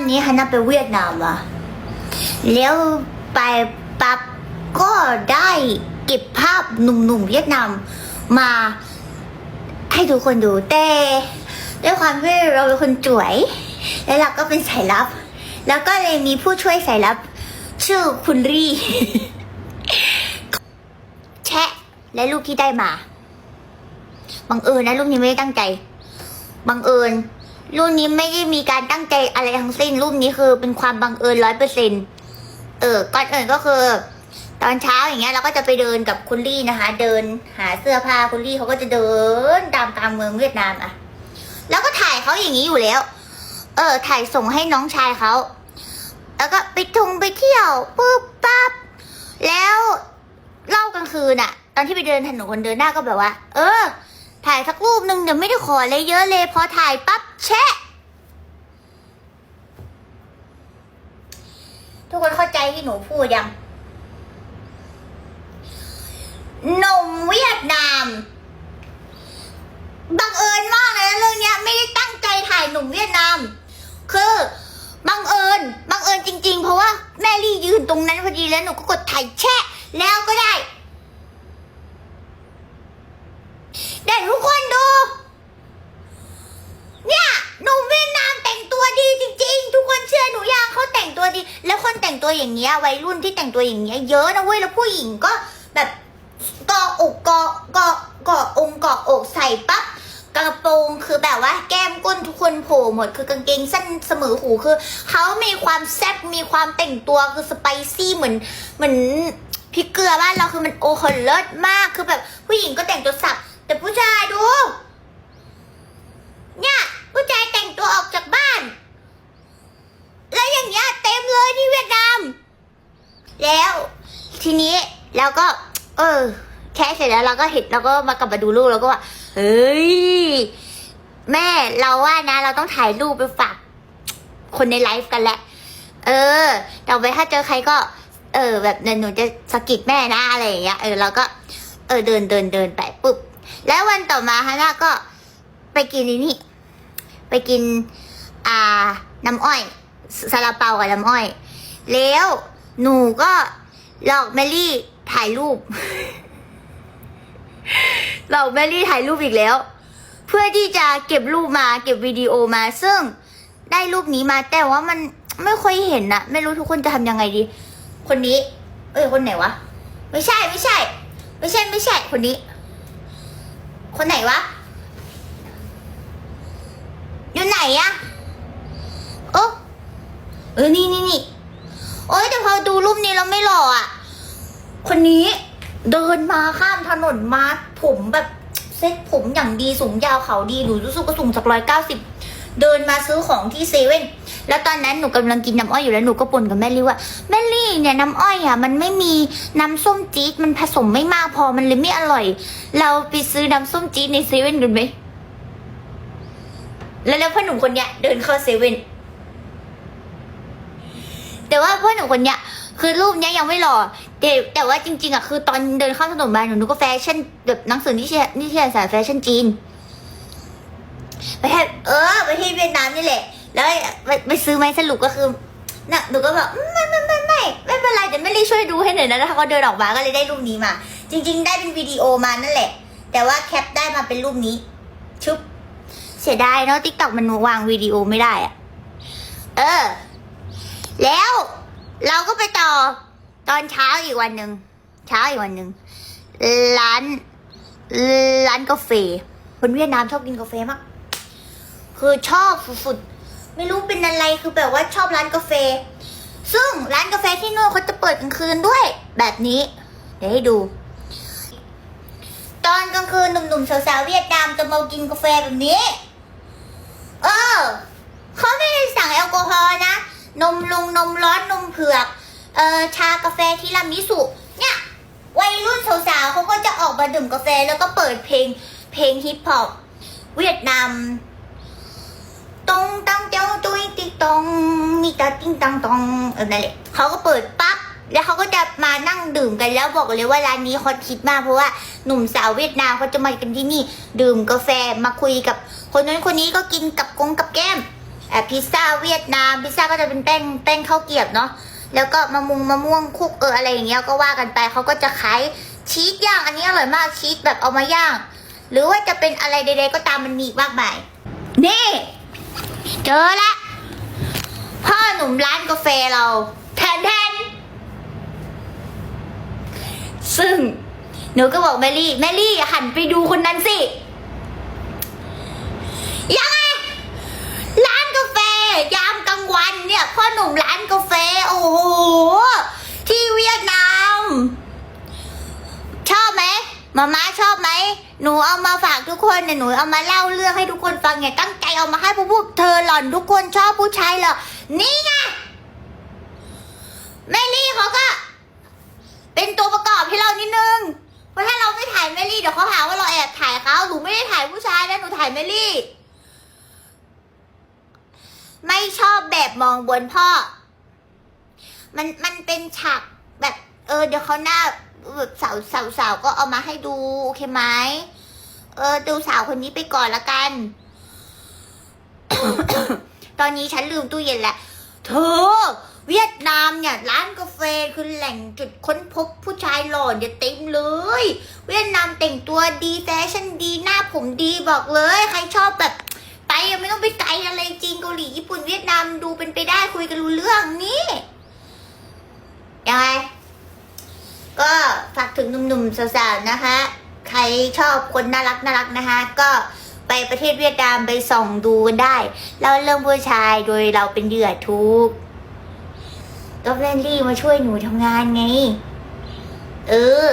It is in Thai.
นนี้ฮันน่าไปเวียดนามมาแล้วไปปั๊บก็ได้เก็บภาพหนุ่มๆเวียดนามมาให้ทุกคนดูแต่ด้วยความที่เราเป็นคนจวย แล้วเราก็เป็นสายลับ แล้วก็เลยมีผู้ช่วยสายลับ ชื่อคุณรี่แชะและรูปที่ได้มาบังเอิญนะรูปนี้ไม่ได้ตั้งใจบังเอิญ รูปนี้ไม่ได้มีการตั้งใจอะไรทั้งสิ้นรูปนี้คือเป็นความบังเอิญร้อยเปอร์เซ็นเออก่อนอื่นก็คือ ตอนเช้าอย่างเงี้ยเราก็จะไปเดินกับคุณลี่นะคะ เดินหาเสื้อผ้าคุณลี่เขาก็จะเดินตามกลางเมืองเวียดนามอะแล้วก็ถ่ายเขาอย่างนี้อยู่แล้ว เออ ถ่ายส่งให้น้องชายเขาแล้วก็ไปทงไปเที่ยวปุ๊บปั๊บแล้วเล่ากลางคืนอะตอนที่ไปเดินถนนคนเดินหน้าก็แบบว่า เออ ถ่ายสักรูปหนึ่งเดี๋ยวไม่ได้ขออะไรเยอะเลยพอถ่ายปั๊บแชะ ทุกคนเข้าใจที่หนูพูดยังหนุ่มเวียดนามบังเอิญมากเลยนะเรื่องนี้ไม่ได้ตั้งใจถ่ายหนุ่มเวียดนาม คือบังเอิญบังเอิญจริง ๆ เพราะว่าแม่ลี่ยืนตรงนั้นพอดีแล้วหนูก็กดถ่ายแชะแล้วก็ได้ แต่ ทุกคนดู เนี่ยหนุ่มเวียดนามแต่งตัวดีจริงๆ ทุกคนเชื่อหนูยังเขาแต่งตัวดี แล้วคนแต่งตัวอย่างเงี้ยวัยรุ่นที่แต่งตัวอย่างเงี้ยเยอะนะเว้ยแล้วผู้หญิงก็แบบเกาะอกเกาะเกาะเกาะองค์เกาะอกใส่ปั๊บกระโปรงคือแบบว่าแก้มก้นทุกคนโผล่หมด คือกางเกงสั้นเสมอหูคือเขามีความแซ่บมีความแต่งตัวคือสไปซี่เหมือนเหมือนพริกเกลือบ้านเราคือมันโอโหเลิศมากคือแบบผู้หญิงก็แต่งตัวสับ แต่ผู้ชายดู เนี่ย ผู้ชายแต่งตัวออกจากบ้าน แล้วอย่างเงี้ยเต็มเลยที่เวียดนาม แล้ว ทีนี้เราก็ เออ แค่เสร็จแล้วเราก็เห็นเราก็มากลับมาดูรูปแล้วก็ว่าเฮ้ย แม่เราว่านะ เราต้องถ่ายรูปไปฝากคนในไลฟ์กันแหละ เออต่อไปถ้าเจอใครก็ เออ แบบหนูจะสะกิดแม่นะอะไรอย่างเงี้ย เออเราก็ เออเดินเดินเดินไป แล้ววันต่อมาฮาน่าก็ไปกินนี่ ไปกิน อ่า น้ำอ้อยซาลาเปากับน้ำอ้อย แล้วหนูก็หลอกแมรี่ถ่ายรูป หลอกแมรี่ถ่ายรูปอีกแล้ว เพื่อที่จะเก็บรูปมาเก็บวิดีโอมา ซึ่งได้รูปนี้มาแต่ว่ามันไม่ค่อยเห็นนะไม่รู้ทุกคนจะทำยังไงดี คนนี้ เอ้ยคนไหนวะ ไม่ใช่ไม่ใช่ ไม่ใช่ไม่ใช่คนนี้ คนไหนวะ อยู่ไหนอะโอ้เออ นี่นี่นี่โอ้ยแต่พอดูรูปนี้เราไม่หล่ออะคนนี้เดินมาข้ามถนนมาผมแบบเซ็ตผมอย่างดีสูงยาวเขาดีหนูรู้สึกว่าสูงสักร้อยเก้าสิบเดินมาซื้อของที่เซเว่น แล้วตอนนั้นหนูกำลังกินน้ำอ้อยอยู่แล้วหนูก็บ่นกับแม่ลี่ว่าแม่ลี่เนี่ยน้ำอ้อยอะมันไม่มีน้ำส้มจี๊ดมันผสมไม่มากพอมันเลยไม่อร่อย เราไปซื้อน้ำส้มจี๊ดในเซเว่นกันไหมแล้วแล้วพ่อหนุ่มคนเนี้ยเดินเข้าเซเว่นแต่ว่าพ่อหนุ่มคนเนี้ยคือรูปเนี้ยยังไม่หล่อแต่แต่ว่าจริง ๆอะคือตอนเดินเข้าถนนมาหนูนึกว่าแฟชั่นแบบหนังสือนิเทศนิเทศศาสตร์แฟชั่นจีนไปให้เออไปที่เวียดนามนี่แหละ แล้วไปไปซื้อไหมสรุปก็คือน่ะหนูก็แบบอืมไม่ไม่ไม่ไม่ไม่เป็นไรเดี๋ยวไม่รีช่วยดูให้หน่อยนะแล้วเขาก็เดินออกมาก็เลยได้รูปนี้มา จริง ๆ ได้เป็นวิดีโอมานั่นแหละ แต่ว่าแคปได้มาเป็นรูปนี้ ชุบเสียดายเนาะทิกตอกมันวางวิดีโอไม่ได้อะเออ แล้วเราก็ไปต่อตอนเช้าอีกวันหนึ่งเช้าอีกวันหนึ่งร้านร้านกาแฟคนเวียดนามชอบกินกาแฟมาก คือชอบสุด ไม่รู้เป็นอะไรคือแบบว่าชอบร้านกาแฟ ซึ่งร้านกาแฟที่นู่นเขาจะเปิดกลางคืนด้วย แบบนี้ เดี๋ยวให้ดู ตอนกลางคืนหนุ่มๆสาวๆเวียดนามจะมากินกาแฟแบบนี้ เออเขาไม่ได้สั่งแอลกอฮอล์นะ นมลงนมร้อนนมเผือก เอ่อชากาแฟทีรามิสุ เนี่ย วัยรุ่นสาวๆเขาก็จะออกมาดื่มกาแฟแล้วก็เปิดเพลง เพลงฮิปฮอปเวียดนาม ตองตังเจ้าตุยติตอง มีตาติ้งตังตองเออนั่นแหละเขาก็เปิดปั๊บแล้วเขาก็จะมานั่งดื่มกันแล้วบอกเลยว่าร้านนี้ฮอตฮิตมากเพราะว่าหนุ่มสาวเวียดนามเขาจะมากันที่นี่ ดื่มกาแฟมาคุยกับ คนนั้นคนนี้ก็กินกับกงกับแก้มเอ่อพิซซ่าเวียดนามพิซซ่าก็จะเป็นแป้งแป้งข้าวเกรียบเนาะแล้วก็มะมุงมะม่วงคุกเอออะไรอย่างเงี้ยก็ว่ากันไปเขาก็จะขายชีสย่าง อันนี้อร่อยมากชีสแบบเอามาย่าง หรือว่าจะเป็นอะไรใดๆก็ตามมันมีมากมายนี่ เจอละ หนุ่มร้านกาแฟเราแทนแทนซึ่ง หนูก็บอกแมรี่ แมรี่หันไปดูคนนั้นสิ ยังไง ร้านกาแฟ ยามกลางวันเนี่ยพ่อหนุ่มร้านกาแฟ โอ้โห ที่เวียดนาม ชอบไหมมาม่าชอบไหม หนูเอามาฝากทุกคนเนี่ยหนูเอามาเล่าเรื่องให้ทุกคนฟังเนี่ยตั้งใจเอามาให้พวกพวกเธอหล่อนทุกคนชอบผู้ชายเหรอ นี่ไงแมรี่เขาก็ เป็นตัวประกอบให้เรานิดนึง เพราะถ้าเราไม่ถ่ายแมรี่เดี๋ยวเขาหาว่าเราแอบถ่ายเขาหนูไม่ได้ถ่ายผู้ชายนะหนูถ่ายแมรี่ ไม่ชอบแบบมองบนพ่อ มันมันเป็นฉากแบบ เออ เดี๋ยวเขาหน้าแบบสาวสาวสาวก็เอามาให้ดูโอเคไหมเออ ดูสาวคนนี้ไปก่อนละกัน ตอนนี้ฉันลืมตู้เย็นแล้วเธอ เวียดนามเนี่ยร้านกาแฟคือแหล่งจุดค้นพบผู้ชายหล่อเนี่ยเต็มเลย เวียดนามแต่งตัวดีแฟชั่นดีหน้าผมดีบอกเลย ใครชอบแบบไปยังไม่ต้องไปไกลอะไรจริงเกาหลีญี่ปุ่นเวียดนามดูเป็นไปได้คุยกันรู้เรื่องนี่ยังไงก็ฝากถึงหนุ่มๆสาวๆนะคะ ใครชอบคนน่ารักน่ารักนะคะ ก็ ไปประเทศเวียดนามไปส่องดูกันได้เล้วเรื่องผู้ชายโดยเราเป็นเหยื่อทุกก็เฟรนลี่มาช่วยหนูทำงานไง เออ